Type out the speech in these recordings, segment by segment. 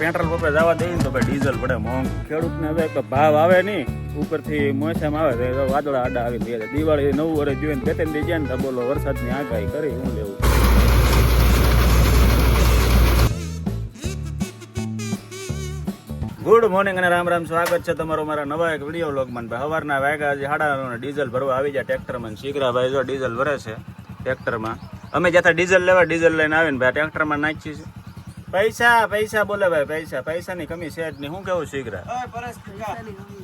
Petrol પંપે જવા દઈએ ને તો ભાઈ ડીઝલ પડે. મોંઘ ખેડૂતને હવે તો ભાવ આવે નહીં. ઉપરથી મોસમ આવે તો વાદળા આડા આવી દે દિવાળી નવું વર્ષ જોઈને બે ત્રણ જાય ને તો બોલો વરસાદની આગાહી કરી, હું લેવું? ગુડ મોર્નિંગ અને રામ રામ સ્વાગત છે તમારો મારા નવા એક વીડિયો વ્લોગમાં ભાઈ સવારના વાગ્યા જે હાડા ડીઝલ ભરવા આવી જાય ટ્રેક્ટરમાં શીઘ્રાભાઈ જો ડીઝલ ભરે છે ટ્રેક્ટરમાં અમે જ્યાં ડીઝલ લેવા ડીઝલ લઈને આવીને ભાઈ ટ્રેક્ટરમાં નાખીએ છીએ પૈસા પૈસા બોલે ભાઈ પૈસા. પૈસાની કમી છે જ નહીં. શું કેવું શીઘ્ર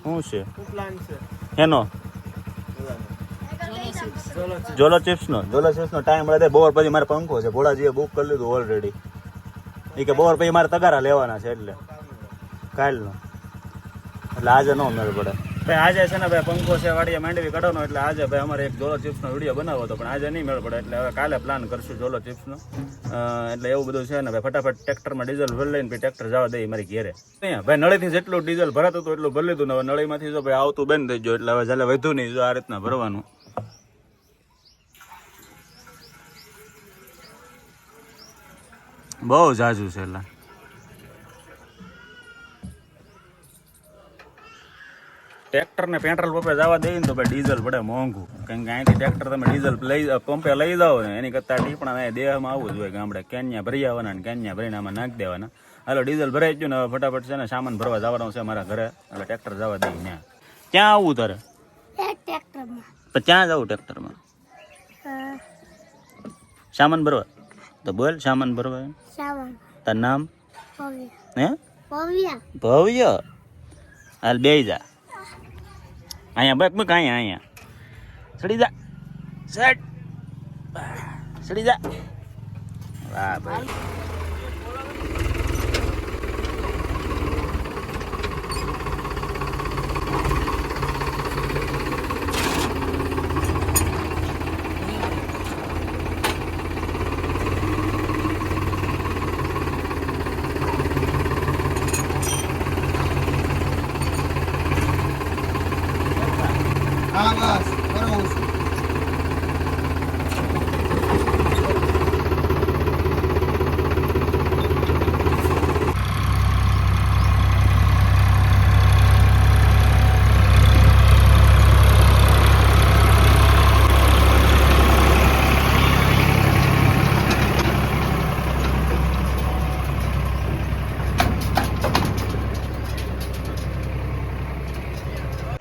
શું છે? એનો જોલો ચિપ્સનો જોલો ચિપ્સનો ટાઈમ મળે બોર પછી મારે પંખો છે. ભોળાજીએ બુક કરી લીધું ઓલરેડી એ કે બોર પછી મારે તગારા લેવાના છે એટલે. કાલનો. એટલે આજે ન મેળ પડે. ભાઈ, આજે છે ને ભાઈ, પંખો છે, વાડીએ માંડવી કાઢવાનો, એટલે આજે ભાઈ અમારે એક જોલો ચિપ્સનો વીડિયો બનાવો હતો, પણ આજે નહીં મેળ પડે, એટલે હવે કાલે પ્લાન કરશું જોલો ચિપ્સનો એટલે એવું બધું છે ને ભાઈ, ફટાફટ ટ્રેક્ટરમાં ડીઝલ ભરી લઈને પછી ટ્રેક્ટર જવા દઈએ મારી ઘેરે. અહીંયા, ભાઈ, નળીથી જેટલું ડીઝલ ભરાતું હતું એટલું ભરી લીધું ને હવે નળીમાંથી જો ભાઈ આવતું બંધ થઈ ગયું, એટલે હવે જ્યારે વધુ નહીં, જો આ રીતના ભરવાનું. બહુ જાજુ છે, એટલે. ટ્રેક્ટરને પેટ્રોલ પંપે જવા દઈએ ને તો ભાઈ ડીઝલ પડે મોંઘું. કારણ કે અહીંથી ટ્રેક્ટર તમે ડીઝલ લઈ પંપે લઈ જાઓ ને એની કરતાં ટીપણા અહીંયા દેહમાં આવવું જોઈએ ગામડે. કેન્યા ભરી આવવાના ને કેન્યા ભરીને આમાં નાખી દેવાના. હાલો ડીઝલ ભરાઈ ગયું ને હવે ફટાફટ છે ને સામાન ભરવા જવાનું છે મારા ઘરે. એટલે ટ્રેક્ટર જવા દઈએ ત્યાં ક્યાં આવવું તારે? તો ક્યાં જવું ટ્રેક્ટરમાં? સામાન ભરવા? તો બોલ સામાન ભરવા તાર નામ? હે? ભવ્ય. ભવ્ય? હાલ બે જા. અહીંયા બેક મૂક અહીંયા અહીંયા. સડી જા. સેટ સડી જા. વાહ ભાઈ હા બસ બરોબર છે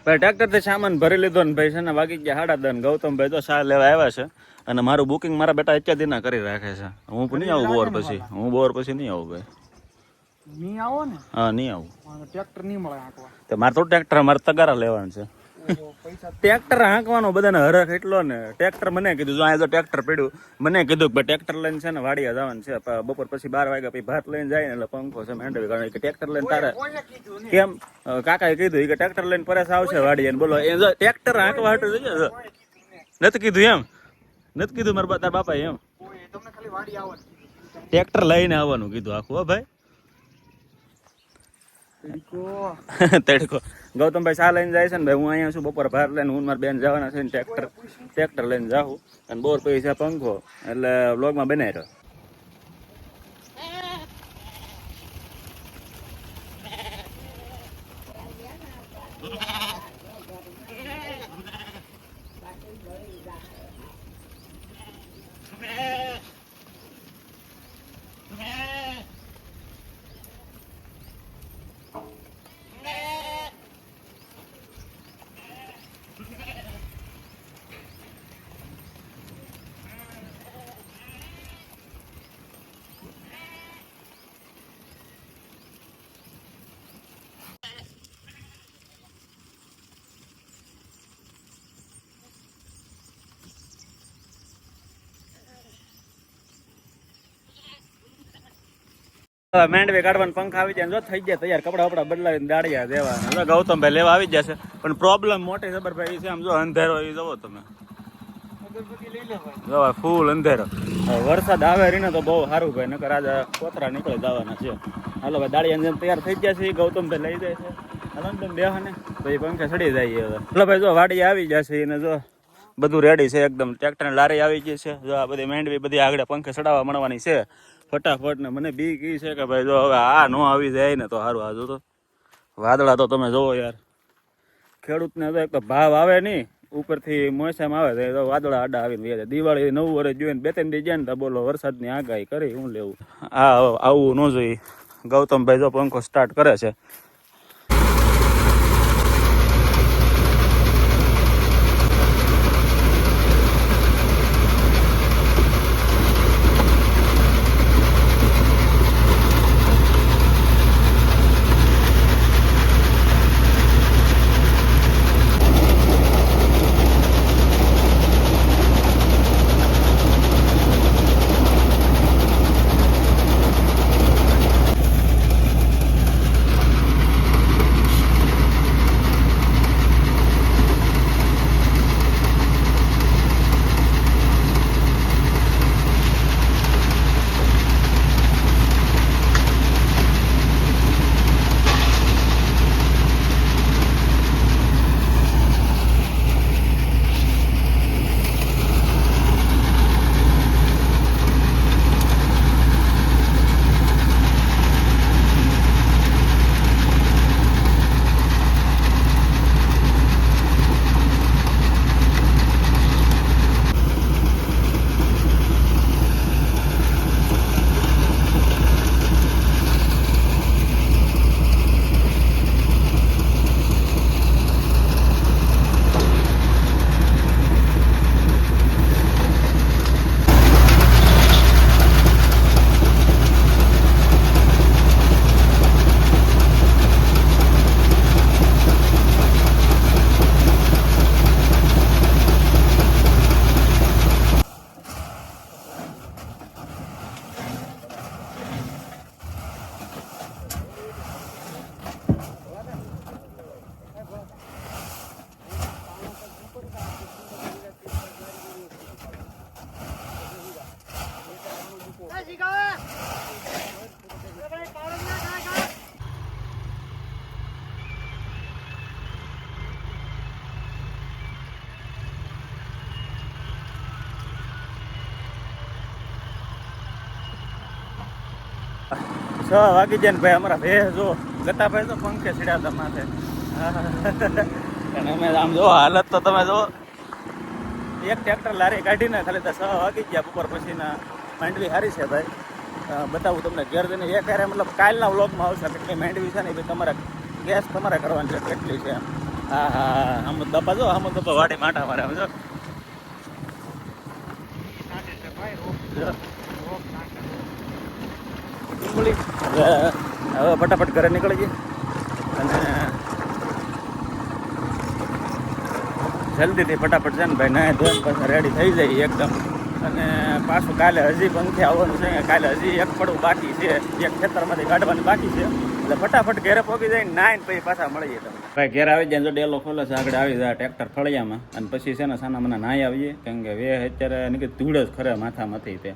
ભાઈ ટ્રેક્ટરથી સામાન ભરી લીધો ને ભાઈ છે ને વાગી ગયા હાડા દન ગૌતમભાઈ તો સા લેવા આવ્યા છે. અને મારું બુકિંગ મારા બેટા અત્યાર ના કરી રાખે છે. હું નહીં આવું બોર પછી. હું બોર પછી નહીં આવું ભાઈ. નહીં આવો ને? હા નહીં આવું. ટ્રેક્ટર નહીં મળે તો મારે તો ટ્રેક્ટર મારે તગારા લેવાનું છે. ટ્રેક્ટર હાંકવાનો બધાને હરખ એટલો ને. ટ્રેક્ટર મને કીધું જો અહીંયા જો ટ્રેક્ટર પડ્યું મને કીધું કે ટ્રેક્ટર લઈને છે ને વાડિયા જવાનું છે. બપોર પછી બાર વાગ્યા પછી ભાત લઈને જાય ને એટલે પંખો છે મેંડવી કારણ કે ટ્રેક્ટર લઈને તારે કેમ? કાકાએ કીધું કે ટ્રેક્ટર લઈને પરેશ આવશે વાડિયા ને બોલો. એ જો ટ્રેક્ટર હાંકવા હાટું જોઈએ. નથી કીધું એમ? નથી કીધું મારા તારા બાપાએ એમ? ટ્રેક્ટર લઈને આવવાનું કીધું આખું હો ભાઈ. તડકો. ગૌતમભાઈ શા લઈને જાય છે ને ભાઈ હું અહીંયા છું બપોર બહાર લઈને હું મારા બેન જવાના છે ને ટ્રેક્ટર ટ્રેક્ટર લઈને જાઉં અને બોર પછી છે પંખો. એટલે વ્લોગમાં બનાવી રહ્યો. હવે માંડવી કાઢવાનું પંખા આવી જાય જો થઈ ગયા તૈયાર કપડા વપડા બદલાવીને દાડિયા દેવાના હવે ગૌતમભાઈ લેવા આવી જશે. પણ પ્રોબ્લેમ મોટી જબરભાઈ છે આમ જો અંધેરો એ જવો તમે. ભાઈ જો ફૂલ અંધેરો. હવે વરસાદ આવે રીને તો બહુ સારું ભાઈ નકર આજે કોતરા નીકળી જવાના છે. હાલો ભાઈ દાડિયા જેમ તૈયાર થઈ ગયા છે એ ગૌતમભાઈ લઈ જાય છે. હાલો ને તમે બેહો ને પછી પંખે ચડી જાય હવે. એટલે ભાઈ જો વાડી આવી જશે એને જો. બધું રેડી છે એકદમ ટ્રેક્ટર લારી આવી ગઈ છે. જો આ બધી મેંડવી બધી આગળ પંખે ચડાવવા મળવાની છે. ફટાફટ ને મને બી કી છે કે ભાઈ જો હવે આ ન આવી જાય ને તો સારું આજુ તો વાદળા તો તમે જોવો યાર. ખેડૂતને તો એક તો ભાવ આવે નહીં ઉપરથી મોસમ આવે તો વાદળા આડા આવીને જાય દિવાળી નવું વર્ષ જોઈને બે ત્રણ જાય ને તો બોલો વરસાદની આગાહી કરી, હું લેવું. આ આવું ન જોઈએ. ગૌતમભાઈ જો પંખો સ્ટાર્ટ કરે છે છ વાગી જાય ને ભાઈ અમારા ભે જો ગતા ભાઈ તો પંખે ચડ્યા માથે. અને અમે આમ જો, હાલત તો તમે જો, એક ટ્રેક્ટર લારી કાઢીને ખાલી તો છ વાગી ગયા, બપોર પછીના. માંડવી સારી છે ભાઈ. બતાવું તમને ઘેર જઈને. એક હારે મતલબ કાલના વ્લોગમાં આવશે કેટલી માંડવી છે ને એ તમારે ગેસ તમારે કરવાની છે, કેટલી છે હા હા હા. આમ દપા જો, આમ દપા વાડી માટા મારે, આમ જો. નાખે છે ભાઈ રોપ જો. રોપ નાખે ડુંગળી. હવે ફટાફટ ઘરે નીકળી ગઈ અને જલ્દીથી ફટાફટ છે ને ભાઈ નાય ધોઈને પાછા રેડી થઈ જાય એકદમ. અને પાછું કાલે હજી પંખે આવવાનું છે. કાલે હજી એક પડવું બાકી છે. એક ખેતરમાંથી કાઢવાનું બાકી છે. એટલે ફટાફટ ઘેરે પહોંચી જાય નાઈને પછી પાછા મળીએ તમને ભાઈ, ઘેર આવી જાય જો ડેલો ખોલે છે, આગળ આવી જાય ટ્રેક્ટર ફળિયામાં. અને પછી છે ને સાના મને નાહી આવીએ. કેમ કે વે અત્યારે નીકળી ધૂળ જ ખરે માથામાંથી તે.